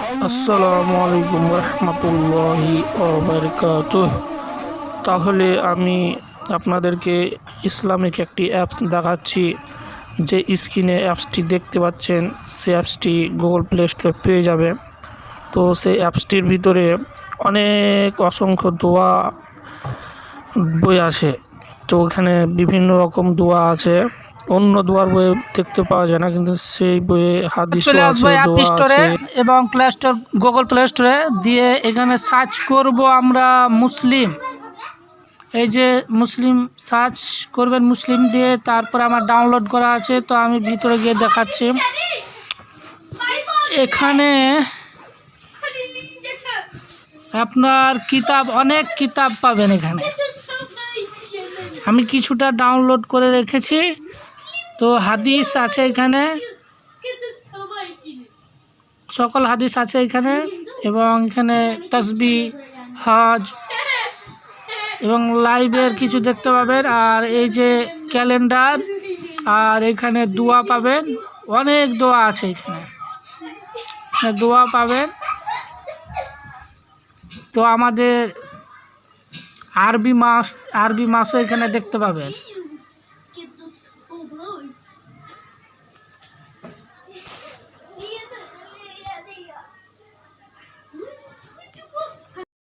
আসসালামু আলাইকুম রহমতুল্লাহি তাহলে আমি আপনাদেরকে ইসলামিক একটি অ্যাপস দেখাচ্ছি, যে স্ক্রিনে অ্যাপসটি দেখতে পাচ্ছেন, সেই অ্যাপসটি গুগল প্লে স্টোরে পেয়ে যাবে। তো সেই অ্যাপসটির ভিতরে অনেক অসংখ্য দোয়া বই আছে তো ওখানে বিভিন্ন রকম দোয়া আছে। অন্য দোয়ার বইয়ে দেখতে পাওয়া যায় না কিন্তু সেই বইয়ে হাদিস চলে আসব অ্যাপ স্টোরে এবং প্লে স্টোর গুগল প্লে স্টোরে দিয়ে এখানে সার্চ করব আমরা মুসলিম। এই যে মুসলিম সার্চ করবেন মুসলিম দিয়ে তারপর আমার ডাউনলোড করা আছে তো আমি ভিতরে গিয়ে দেখাচ্ছি। এখানে আপনার কিতাব অনেক কিতাব পাবেন এখানে। আমি কিছুটা ডাউনলোড করে রেখেছি। তো হাদিস আছে এখানে। সকল হাদিস আছে এখানে এবং এখানে তসবি, হজ এবং লাইভের কিছু দেখতে পাবেন। আর এই যে ক্যালেন্ডার আর এখানে দোয়া পাবেন। অনেক দোয়া আছে এখানে দোয়া পাবেন। তো আমাদের আরবি মাস, আরবি মাসও এখানে দেখতে পাবেন। Oh.